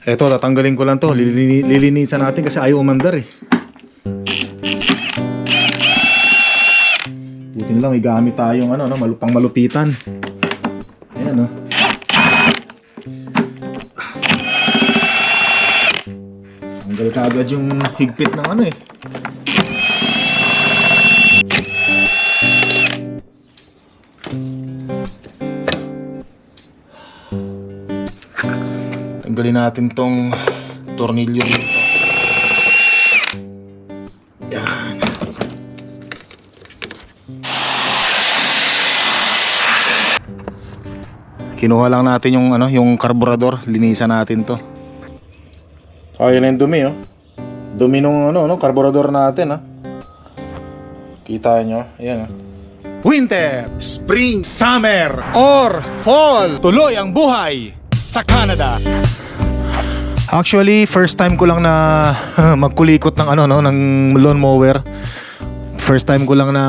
Eto, tatanggalin ko lang to. Lilini- lilinisan natin kasi ayaw umandar eh. Buti lang, may gamit tayong ano, no, malupang malupitan. Ayan, no. Tanggal ka agad yung higpit ng ano eh. Natin tong tornilyo dito. Yan. Kinuha lang natin yung ano, yung karburador, linisan natin 'to. Kaya na yung dumi, oh. Dumi nung ano, no, karburador natin, ah. Kita nyo, ayan, ah. Winter, Spring, Summer, or Fall. Tuloy ang buhay sa Canada. Actually, first time ko lang na magkulikot ng ano no, ng lawn mower. First time ko lang na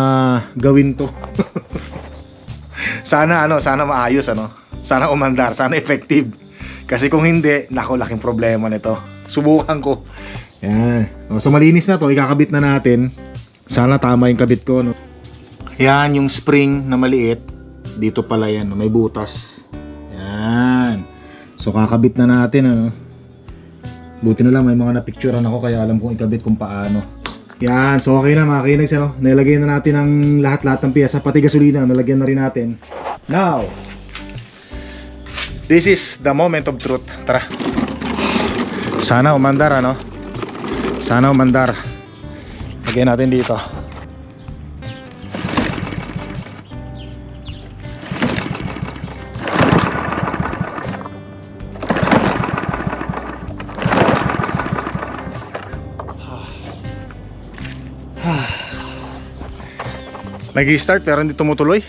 gawin 'to. sana ano, sana maayos ano. Sana umandar, sana effective. Kasi kung hindi, nako laking problema nito. Subukan ko. Yan. So malinis na 'to, ikakabit na natin. Sana tama yung kabit ko no. Yan yung spring na maliit. Dito pala yan, may butas. Yan. So kakabit na natin ano. Buti na lang may mga napicturean ako kaya alam kong ikabit kung paano. Yan, so okay na mga kinags ano. Nilagay na natin ang lahat-lahat ng piyesa, pati gasolina, nalagyan na rin natin. Now, this is the moment of truth. Tara. Sana umandar ano. Sana umandar. Lagyan natin dito. Nag-start pero hindi tumutuloy.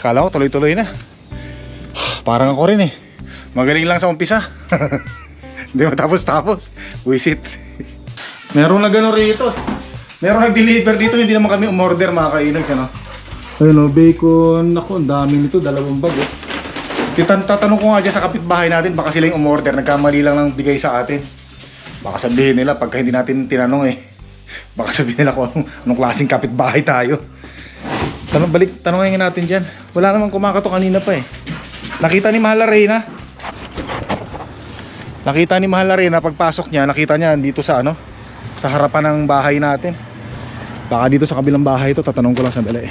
Kala ko tuloy-tuloy na. Parang ako rin eh. Magaling lang sa umpisa. Hindi matapos-tapos. Wisit. Meron na gano'n rito. Meron nag-deliver dito. Hindi naman kami umorder mga kainags. Ano? Ayun o, bacon. Ako, ang dami nito. Dalawang bag oh. Titan tatanong ko nga dyan sa kapitbahay natin. Baka sila yung umorder. Nagkamali lang ng bigay sa atin. Baka sabihin nila pagka hindi natin tinanong eh. Baka sabihin nila kung anong, anong klaseng kapitbahay tayo. Tanong, balik, tanongin natin dyan. Wala namang kumakato kanina pa eh. Nakita ni Mahal Reyna. Nakita ni Mahal Reyna pagpasok niya, nakita niya dito sa ano, sa harapan ng bahay natin. Baka dito sa kabilang bahay ito, tatanong ko lang sandali.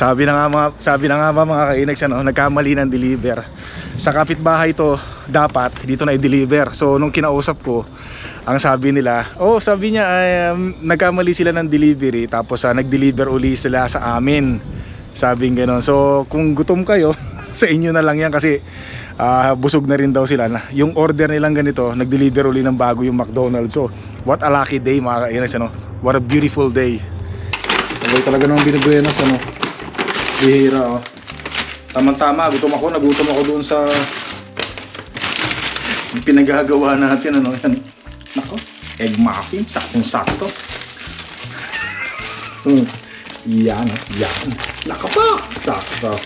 Sabi na nga mga, sabi na nga ba mga kainags ano, nagkamali ng deliver. Sa kapitbahay to, dapat dito na i-deliver. So nung kinausap ko, ang sabi nila, oh sabi niya ay um, nagkamali sila ng delivery tapos uh, nag-deliver uli sila sa amin. Sabing gano'n. So kung gutom kayo, sa inyo na lang yan kasi ah, busog na rin daw sila. Na, yung order nilang ganito, nag-deliver uli ng bago yung McDonald's. So what a lucky day mga kainags ano. What a beautiful day. Sabay talaga nang binibuenas ano. Bihira oh. Tama-tama, gutom ako, nagutom ako doon sa pinagagawa natin ano yan. Nako, egg muffin, saktong-sakto. Hmm. Yan, yan. Nako pa, sakto.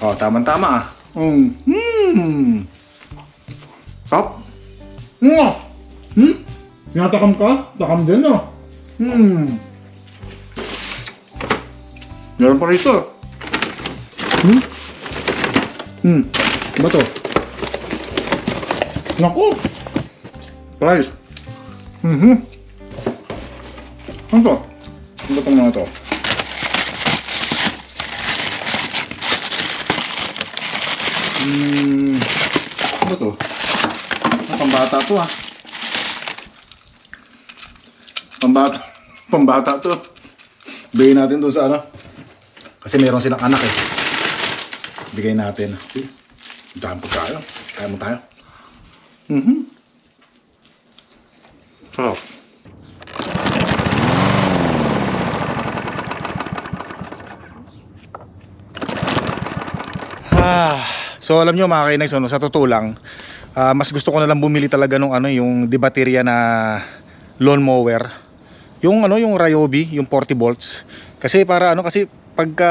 Oh, tama-tama ah. Hmm. Hmm. Top. Mwah! Hmm? Natakam ka? Takam din oh. Hmm. Meron pa rito. Hmm? Hmm. Ba to? Naku! Price. Mhm. Ano to? Ano itong mga to? Hmm. Ano to? Ah, pambata to ah. Pambata. Pambata to. Bigay natin doon sa ano. Kasi meron silang anak eh. Bigay natin. Okay. Dami po tayo. Kaya mo tayo. Mhm. Sarap. Ah, so alam nyo mga kainags, ano, sa totoo lang, ah, mas gusto ko na lang bumili talaga nung ano, yung di baterya na lawn mower. Yung ano, yung Ryobi, yung 40 volts. Kasi para ano, kasi pagka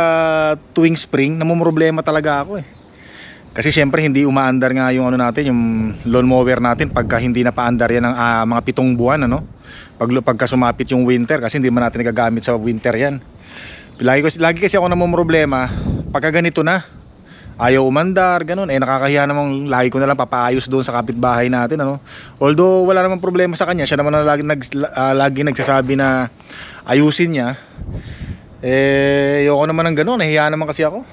tuwing spring, namumroblema talaga ako eh. Kasi syempre hindi umaandar nga yung ano natin, yung lawn mower natin pagka hindi na paandar yan ng ah, mga pitong buwan ano. Pag pagka sumapit yung winter kasi hindi man natin nagagamit sa winter yan. Lagi, kasi, lagi kasi ako namang problema pagka ganito na. Ayaw umandar, ganun. Eh nakakahiya namang lagi ko na lang papaayos doon sa kapitbahay natin ano. Although wala namang problema sa kanya, siya naman ang lagi, nag, ah, lagi nagsasabi na ayusin niya. Eh, ayoko naman ng ganun, nahiya naman kasi ako.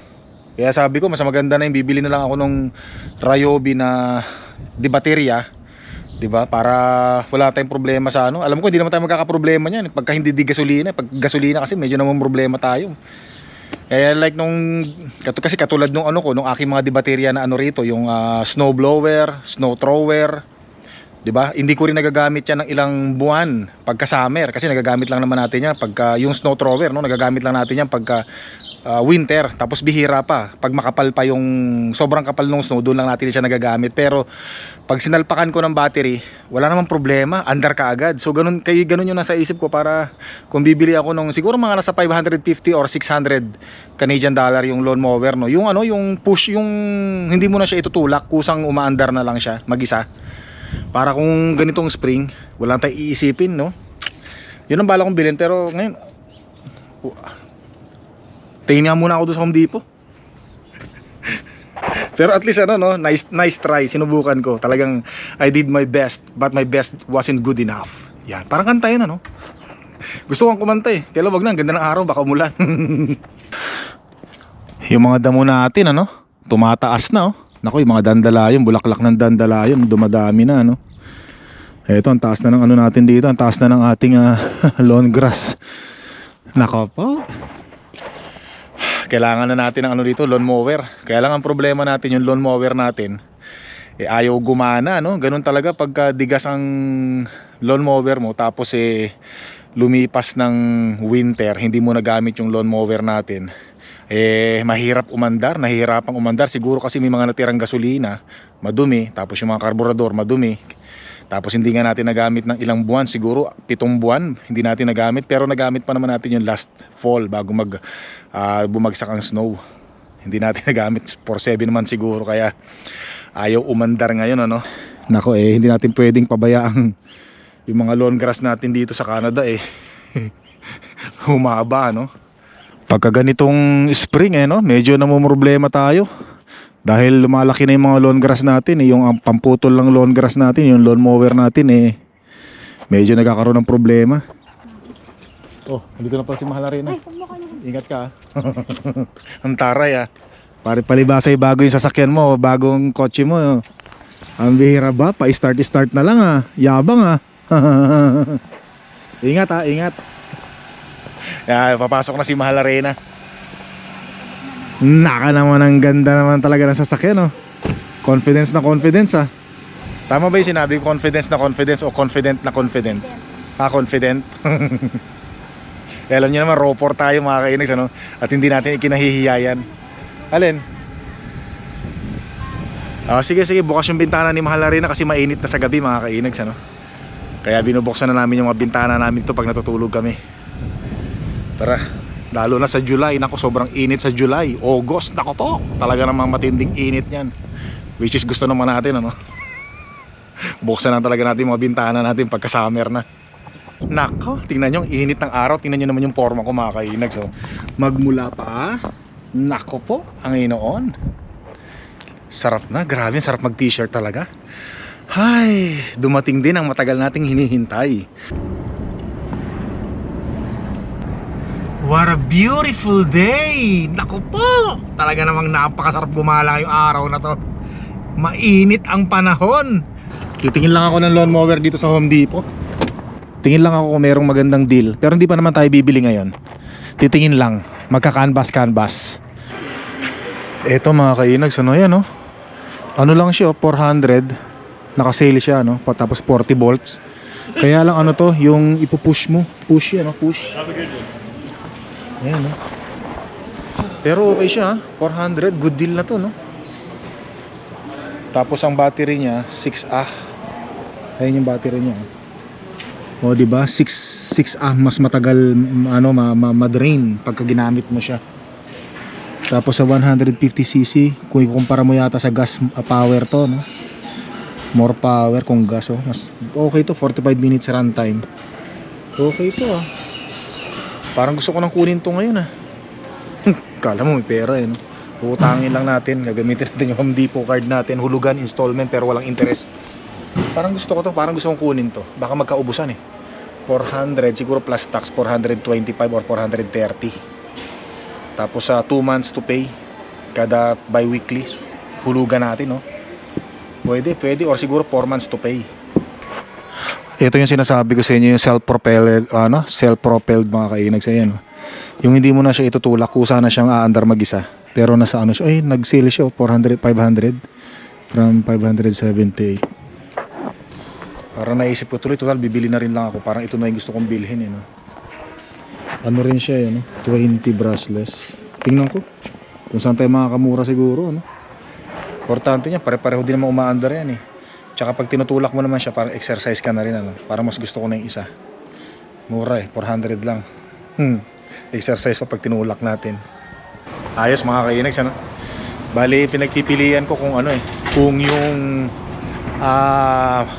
Kaya sabi ko, mas maganda na yung bibili na lang ako nung Ryobi na di baterya. 'Di ba? Para wala tayong problema sa ano. Alam ko hindi naman tayo magkakaproblema niyan pagka hindi di gasolina, pag gasolina kasi medyo naman problema tayo. Kaya like nung kasi katulad nung ano ko, nung aking mga di baterya na ano rito, yung ah, snow blower, snow thrower, 'di ba? Hindi ko rin nagagamit 'yan ng ilang buwan pagka summer kasi nagagamit lang naman natin 'yan pagka yung snow thrower, no, nagagamit lang natin 'yan pagka ah, winter. Tapos bihira pa. Pag makapal pa yung sobrang kapal ng snow doon lang natin siya nagagamit. Pero pag sinalpakan ko ng battery wala namang problema. Andar ka agad. So ganun kay ganun yung nasa isip ko para kung bibili ako nung siguro mga nasa 550 or 600 Canadian dollar yung lawn mower no? Yung ano yung push yung hindi mo na siya itutulak. Kusang umaandar na lang siya mag-isa para kung ganitong spring wala tayong iisipin no? Yun ang bala kong bilhin pero ngayon tingin nga muna ako doon sa Home Depot. Pero at least ano no? Nice nice try. Sinubukan ko. Talagang I did my best but my best wasn't good enough. Yan. Parang kanta yun ano? Gusto kong kumanta eh. Kaya wag na ganda ng araw baka umulan. Yung mga damo natin ano? Tumataas na oh Nako, yung mga dandalayon, bulaklak ng dandalayon, dumadami na, no? Eto, ang taas na ng ano natin dito, ang taas na ng ating ah, lawn grass. Nako po. Kailangan na natin ng ano dito, lawn mower. Kaya lang ang problema natin, yung lawn mower natin, eh, ayaw gumana, no? Ganun talaga pagka digas ang lawn mower mo, tapos eh, lumipas ng winter, hindi mo nagamit yung lawn mower natin eh mahirap umandar, nahihirapang umandar siguro kasi may mga natirang gasolina, madumi, tapos yung mga karburador madumi. Tapos hindi nga natin nagamit ng ilang buwan, siguro pitong buwan hindi natin nagamit pero nagamit pa naman natin yung last fall bago mag ah, bumagsak ang snow. Hindi natin nagamit for 7 naman siguro kaya ayaw umandar ngayon ano. Nako eh hindi natin pwedeng pabayaan yung mga lawn grass natin dito sa Canada eh. Humaba no. Pagka ganitong spring eh no, medyo namumroblema tayo. Dahil lumalaki na yung mga lawn grass natin eh, yung ang pamputol ng lawn grass natin, yung lawn mower natin eh medyo nagkakaroon ng problema. Oh, nandito na pala si Mahal Arena. Ingat ka. ah. ang taray ah. Pare palibasa yung bago yung sasakyan mo, bagong kotse mo. Ang bihira ba? Pa-start-start na lang ah. Yabang ah. ingat ah, ingat. Yeah, papasok na si Mahal Arena. Naka naman ang ganda naman talaga ng sasakyan, no? Confidence na confidence, ah. Tama ba yung sinabi confidence na confidence o confident na confident? Ah, confident. eh, alam niyo naman, ropor tayo mga kainags, ano? At hindi natin ikinahihiyayan. Alin? Ah, sige, sige, bukas yung bintana ni Mahal Arena kasi mainit na sa gabi mga kainags, ano? Kaya binubuksan na namin yung mga bintana namin to pag natutulog kami. Tara, lalo na sa July, nako sobrang init sa July. August, nako po, talaga namang matinding init yan. Which is gusto naman natin, ano? Buksan na talaga natin mga bintana natin pagka summer na. Nako, tingnan nyo, init ng araw. Tingnan nyo naman yung forma ko mga kainag. So, magmula pa, nako po, ang inoon. Sarap na, grabe, sarap mag t-shirt talaga. Hay, dumating din ang matagal nating hinihintay. What a beautiful day! Naku po! Talaga namang napakasarap gumala yung araw na to. Mainit ang panahon. Titingin lang ako ng lawnmower dito sa Home Depot. Tingin lang ako kung merong magandang deal. Pero hindi pa naman tayo bibili ngayon. Titingin lang. Magka-canvas-canvas. Eto mga kainags, ano yan oh? Ano lang siya, 400. Naka-sale siya, no? Tapos 40 volts. Kaya lang ano to, yung ipupush mo. Push yan, no? Push. Ayan, no? Pero okay siya, ha? 400. Good deal na to, no? Tapos ang battery niya, 6Ah. Ayan yung battery niya. O, di ba? 6 6Ah mas matagal ano ma, ma, ma-drain pagka ginamit mo siya. Tapos sa 150cc, kung ikukumpara mo yata sa gas uh, power to, no? More power kung gas, oh. Mas okay to, 45 minutes runtime. Okay to, ah. Parang gusto ko nang kunin to ngayon, ah. Kala mo may pera, eh, no? Utangin lang natin, gagamitin natin yung Home Depot card natin, hulugan, installment, pero walang interest. Parang gusto ko to, parang gusto kong kunin to. Baka magkaubusan, eh. 400, siguro plus tax, 425 or 430. Tapos sa 2 months to pay kada bi-weekly hulugan natin, no? Pwede, pwede or siguro 4 months to pay. Ito yung sinasabi ko sa inyo yung self-propelled ano, self-propelled mga kainag sa no? Yung hindi mo na siya itutulak, kusa na siyang aandar mag-isa. Pero nasa ano siya, ay nag-sale siya 400 500 from 578. Para naisip ko tuloy, total bibili na rin lang ako. Parang ito na yung gusto kong bilhin, eh, no? Ano rin siya, eh, no? 20 brushless. Tingnan ko. Kung saan tayo makakamura siguro, ano? Importante niya, pare-pareho din naman umaandar yan, eh. Tsaka pag tinutulak mo naman siya, parang exercise ka na rin, ano? Parang mas gusto ko na yung isa. Mura, eh. 400 lang. Hmm. Exercise pa pag tinulak natin. Ayos, mga kainags, ano? Bali, pinagpipilian ko kung ano, eh. Kung yung... Ah...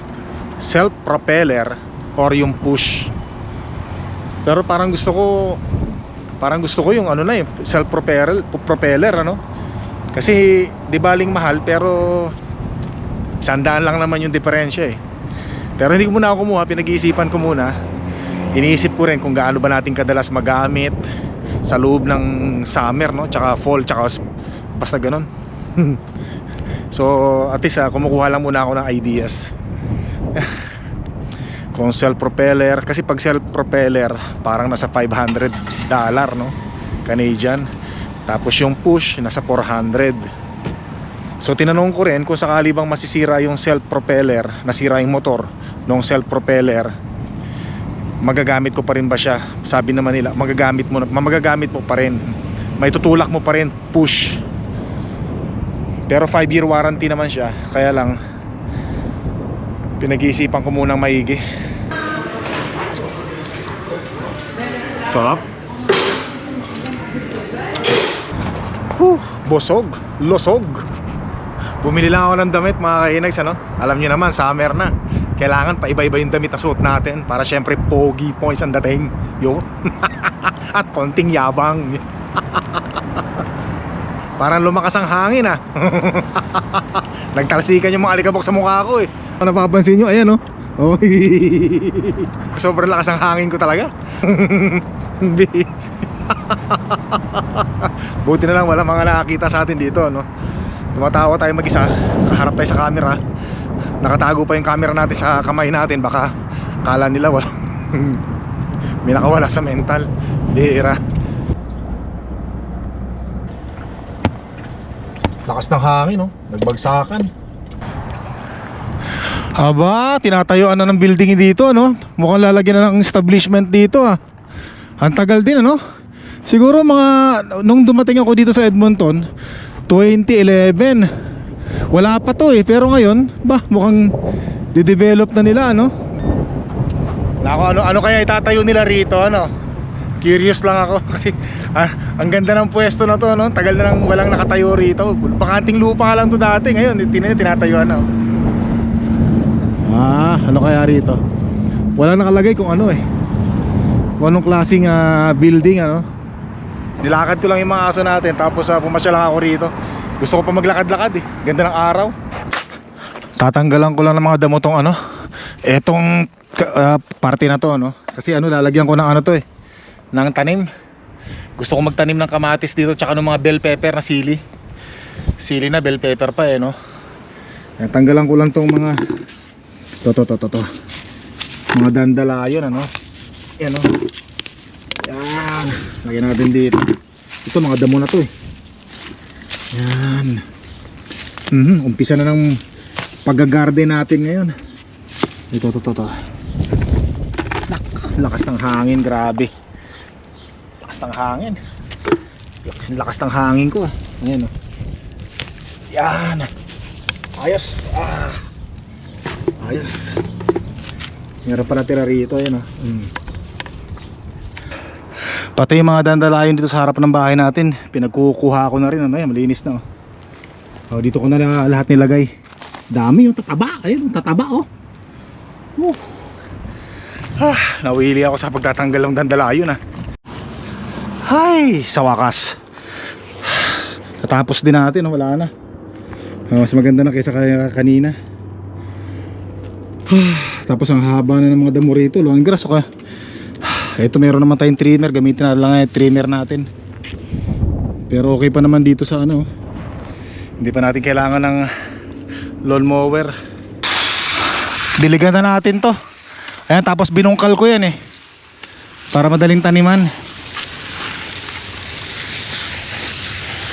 self-propeller or yung push. Pero parang gusto ko parang gusto ko yung ano na eh, self-propeller propeller ano. Kasi di baling mahal pero sandaan lang naman yung diferensya eh. Pero hindi ko muna ako kumuha, pinag-iisipan ko muna. Iniisip ko rin kung gaano ba natin kadalas magamit sa loob ng summer no, tsaka fall, tsaka basta ganun. so, at least ah, kumukuha lang muna ako ng ideas kung self-propeller kasi pag self-propeller parang nasa 500 dollar no Canadian tapos yung push nasa 400 so tinanong ko rin kung sakali bang masisira yung self-propeller nasira yung motor ng self-propeller magagamit ko pa rin ba siya? Sabi naman nila magagamit mo magagamit mo pa rin. May tutulak mo pa rin push. Pero 5 year warranty naman siya kaya lang pinag-iisipan ko munang maigi. Sarap. Huh, busog, losog bumili lang ako ng damit mga kainags ano? alam nyo naman summer na kailangan pa iba-iba yung damit na suot natin para syempre pogi po isang dating yo at konting yabang parang lumakas ang hangin ah Nagtalsikan yung mga alikabok sa mukha ko eh. Kung napapansin nyo, ayan oh. Oh. Sobrang lakas ng hangin ko talaga. Buti na lang wala mga nakakita sa atin dito, no. Tumatawa tayo mag-isa, kaharap tayo sa camera. Nakatago pa yung camera natin sa kamay natin, baka kala nila wala. May nakawala sa mental. Bihira. Lakas ng hangin, no? Nagbagsakan. Aba, tinatayuan na ng building dito, no? Mukhang lalagyan na ng establishment dito, ah. Ang tagal din, ano? Siguro mga, nung dumating ako dito sa Edmonton, 2011. Wala pa to eh, pero ngayon, ba, mukhang didevelop na nila, ano? Nako, ano, ano kaya itatayo nila rito, ano? Curious lang ako kasi ah, ang ganda ng pwesto na to, no? Tagal na nang walang nakatayo rito. Bakanting lupa nga lang to dati. Ngayon, tin tinatayuan na. Ah, ano kaya rito? Wala nakalagay kung ano eh. Kung anong klaseng ah, building, ano? Nilakad ko lang yung mga aso natin tapos uh, pumasya lang ako rito. Gusto ko pa maglakad-lakad eh. Ganda ng araw. Tatanggalan ko lang ng mga damo tong ano. Etong uh, parte na to, no? Kasi ano, lalagyan ko ng ano to eh ng tanim gusto ko magtanim ng kamatis dito tsaka ng mga bell pepper na sili sili na bell pepper pa eh no Yan, tanggalan ko lang tong mga to to to to, to. mga dandalayon ano yan no yan lagyan natin dito ito mga damo na to eh yan mhm umpisa na ng paggagarden natin ngayon ito to to to lakas ng hangin grabe lakas ng hangin lakas, lakas ng hangin ko ah. ayan oh. yan ayos ah. ayos meron pala tira rito ayan oh. mm. Pati yung mga dandalayon dito sa harap ng bahay natin, pinagkukuha ko na rin. Ano yan, malinis na oh. Oh, dito ko na la- lahat nilagay. Dami yung tataba. Ayun, yung tataba oh. Uh. Ah, nawili ako sa pagtatanggal ng dandalayon ah. Hay, sa wakas. Natapos din natin, oh, wala na. Oh, mas maganda na kaysa ka- kanina. Tapos ang haba na ng mga damo rito, long grass okay. Ito meron naman tayong trimmer, gamitin na lang yung trimmer natin. Pero okay pa naman dito sa ano. Hindi pa natin kailangan ng lawn mower. Diligan na natin to. Ayan, tapos binungkal ko yan eh. Para madaling taniman.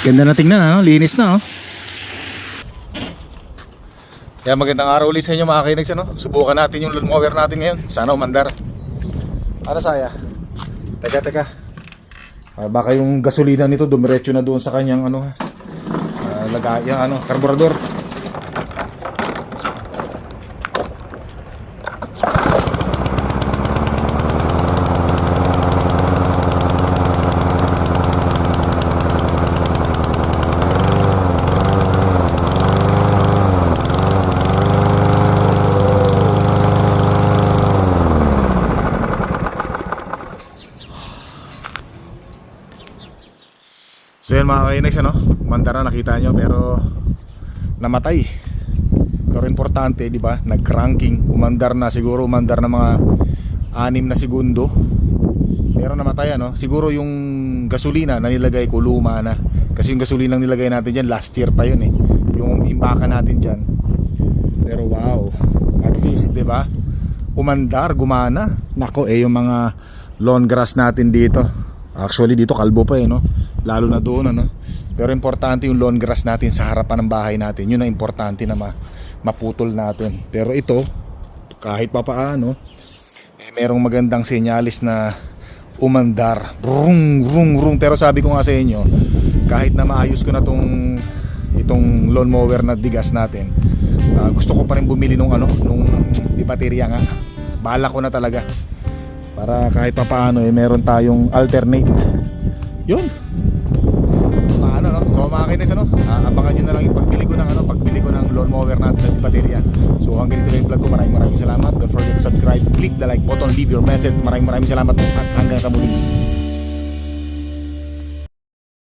Ganda na tingnan ano, linis na oh. Kaya magandang araw ulit sa inyo mga kainegs ano? Subukan natin yung lawn mower natin ngayon. Sana umandar. Para saya. Teka, teka. Ah, baka yung gasolina nito dumiretso na doon sa kanyang ano, ah, lagay, yung ano, karburador. Mga kainex ano, mandara nakita nyo pero namatay. Pero importante, di ba? Nag-cranking, umandar na siguro umandar na mga anim na segundo. Pero namatay ano, siguro yung gasolina na nilagay ko luma na. Kasi yung gasolina ang nilagay natin diyan last year pa yun eh. Yung imbaka natin diyan. Pero wow, at least, di ba? Umandar, gumana. Nako, eh yung mga lawn grass natin dito. Actually dito kalbo pa eh no. Lalo na doon ano. Pero importante yung lawn grass natin sa harapan ng bahay natin. Yun ang importante na ma- maputol natin. Pero ito, kahit pa paano, eh, merong magandang senyalis na umandar. Rung, rung, rung. Pero sabi ko nga sa inyo, kahit na maayos ko na tong itong lawn mower na digas natin, ah, gusto ko pa rin bumili nung ano, nung di baterya nga. Bala ko na talaga. Para kahit pa paano eh meron tayong alternate. Yun. Paano no? So mga kinis ano, ah, abangan nyo na lang yung pagbili ko ng ano, pagbili ko ng lawn mower natin na di baterya. So hanggang dito lang yung vlog ko. Maraming maraming salamat. Don't forget to subscribe, click the like button, leave your message. Maraming maraming salamat at hanggang sa muli.